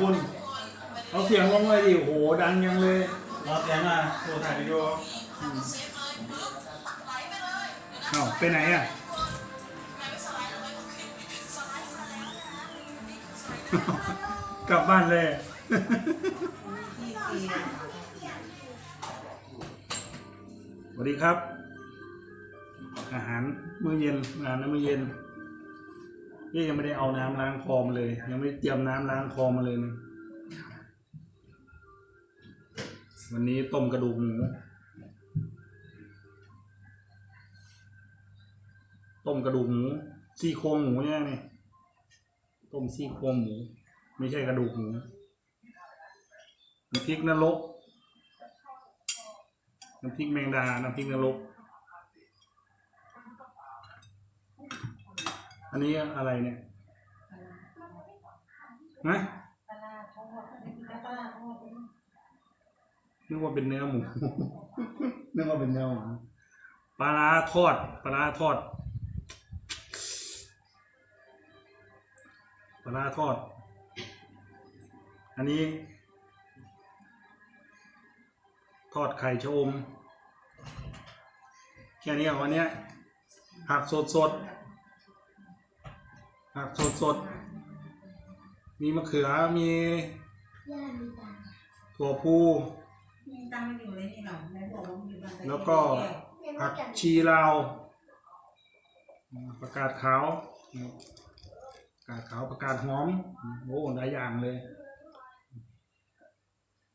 คุณเอาเสียงลงเลยดิโอ้โหดังยังเลยรอเสียงมาโทรถ่ายวิดีโอเอ้าไปไหนอะกลับบ้านเลยสวัสดีครับ อาหารมื้อเย็นอาหารมื้อเย็น นี่ยังไม่ได้เอาน้ำล้างคอมาเลย ยังไม่เตรียมน้ำล้างคอมาเลยนะวันนี้ต้มกระดูกหมูต้มกระดูกหมูซี่โครงหมูเนี่ยนี่ต้มซี่โครงหมู ไม่ใช่กระดูกหมูน้ำพริกนรกน้ำพริกแมงดา น้ำพริกนรก อันนี้อะไรเนี่ยนะนึกว่าเป็นเนื้อหมู นึกว่าเป็นเนื้อหมูปลาทอด ปลาทอด ปลาทอด อันนี้ ทอดไข่ชะอม แค่นี้วันนี้ผักสดสด ผักสดสดๆมีมะเขือมีถั่วพูตั้งไม่อยู่เลยนี่หรอแม่บอกว่ามันอยู่บ้านแล้วก็ผักชีลาวประกาศขาวประกาศขาวประกาศหอมโอ้หลายอย่างเลย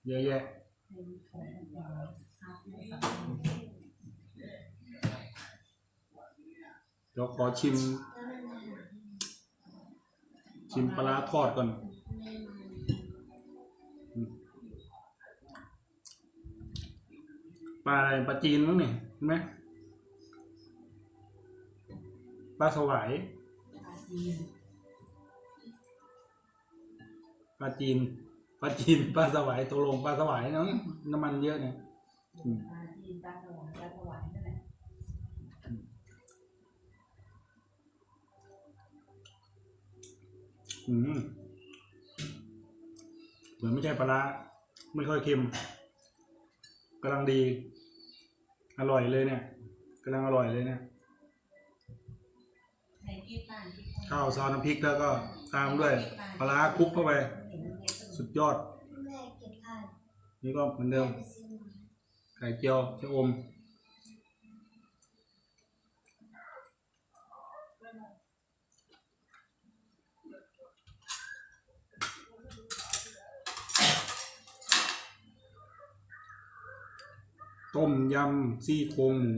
เยอะแยะเดี๋ยวขอชิม ชิมปลาร้าทอดก่อนอืมปลาอะไรปลาจีนมั้งนี่เห็นไหมปลาสวายปลาจีนปลาจีนปลาสวายตกลงปลาสวายเนอะน้ำมันเยอะเนี่ยอืมปลาจีนปลาสวายปลาสวายนั่นแหละ อืมเหมือนไม่ใช่ปลาร้าไม่ค่อยเค็มกำลังดี อร่อยเลยเนี่ยกำลังอร่อยเลยเนี่ยในที่บ้านที่ข้าวซาวน้ำพริกแล้วก็ตามด้วยปลาร้าคลุกเข้าไปเห็นมันเห็นสุดยอดนี่ก็เหมือนเดิม ไข่เจียวชะอม ต้มยำซี่โครงหมู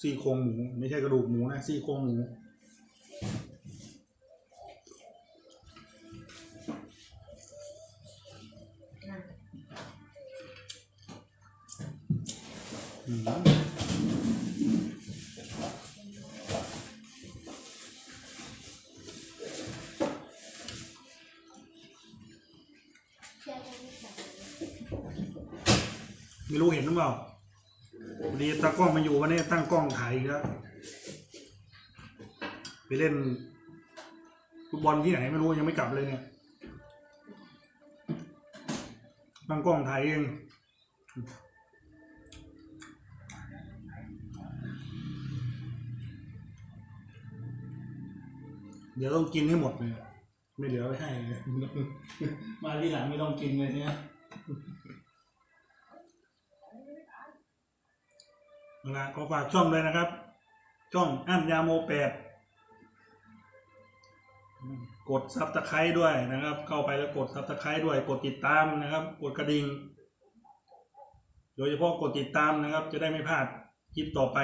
ซี่โครงหมู ไม่ใช่กระดูกหมูนะซี่โครงหมู อืม ไม่รู้เห็นหรือเปล่าพอดีตากล้องมาอยู่วันนี้ตั้งกล้องถ่ายอีกแล้วไปเล่นฟุตบอลที่ไหนไม่รู้ยังไม่กลับเลยเนี่ยตั้งกล้องถ่ายเองเดี๋ยวต้องกินให้หมดเลยไม่เหลือไว้ให้ มาที่หลังไม่ต้องกินเลยเนี่ย เอาละขอฝากช่องเลยนะครับ ช่องอั้นยาโมแปดกดซับตะไคร้ด้วยนะครับ เข้าไปแล้วกดซับตะไคร้ด้วย กดติดตามนะครับ กดกระดิ่งโดยเฉพาะกดติดตามนะครับ จะได้ไม่พลาดคลิปต่อไป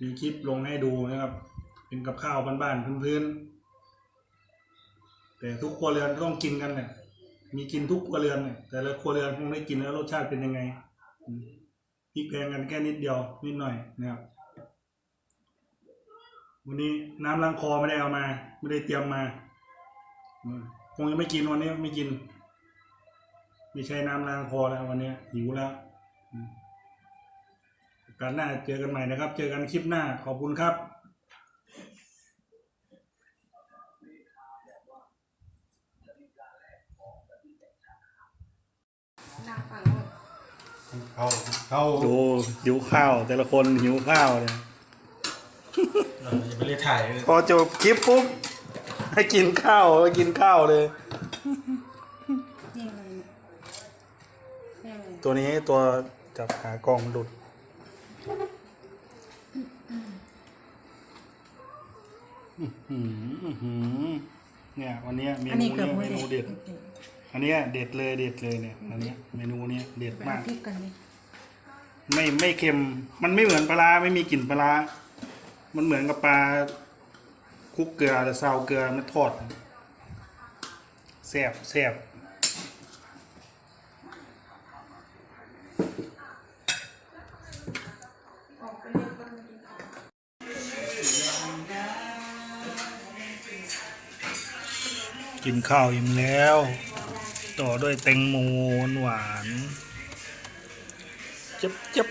มีคลิปลงให้ดูนะครับ เป็นกับข้าวบ้านๆพื้นๆแต่ทุกครัวเรือนต้องกินกันเนี่ยมีกินทุกครัวเรือนเนี่ยแต่ละครัวเรือนคงได้กินแล้วรสชาติเป็นยังไง พริกแพงกันแค่นิดเดียวนิดหน่อยนะครับ วันนี้น้ำล้างคอไม่ได้เอามา ไม่ได้เตรียมมาคงยังไม่กินวันนี้ไม่กิน ไม่ใช่น้ำล้างคอแล้ววันนี้หิวแล้วการหน้าเจอกันใหม่นะครับ เจอกันคลิปหน้าขอบคุณครับนั่งฟัง เขาเขาดูหิวข้าว แต่ละคนหิวข้าวเนี่ยเอออย่าไปเรียกถ่ายเลยพอจบคลิปปุ๊บให้กินข้าวให้กินข้าวเลย นี่อะไรเนี่ยนี่อะไรตัวนี้ตัวจับหากล้องหลุด อื้อหืออื้อหือเนี่ย วันเนี้ยเมอันนูนี้เกือบเนี้ยหมเมดนูเด็ด อันเนี้ยเด็ดเลยเด็ดเลยเนี่ยอันเนี้ยเมนูเนี้ยเด็ดไปมาเอาก พริกกันนี่ไม่ไม่เค็ม มันไม่เหมือนปลาร้าไม่มีกลิ่นปลาร้ามันเหมือนกับปลาคลุกเกลือแต่ซาวเกลือมันทอดแซ่บแซ่บออกไปเรียกคนมากินข้าวกินข้าวอิ่มแล้ว ต่อด้วยแตงโมหวานจับจับ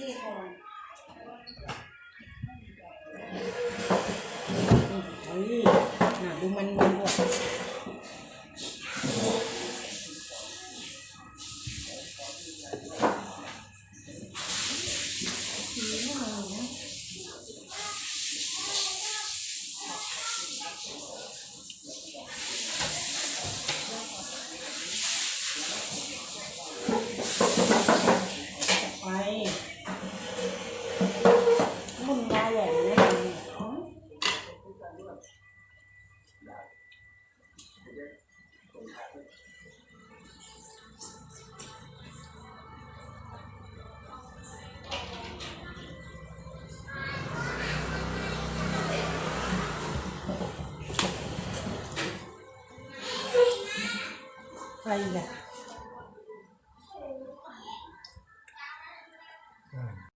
ที่โคนเฮ้ยน่ะดูมันมัน ไปอีกอะ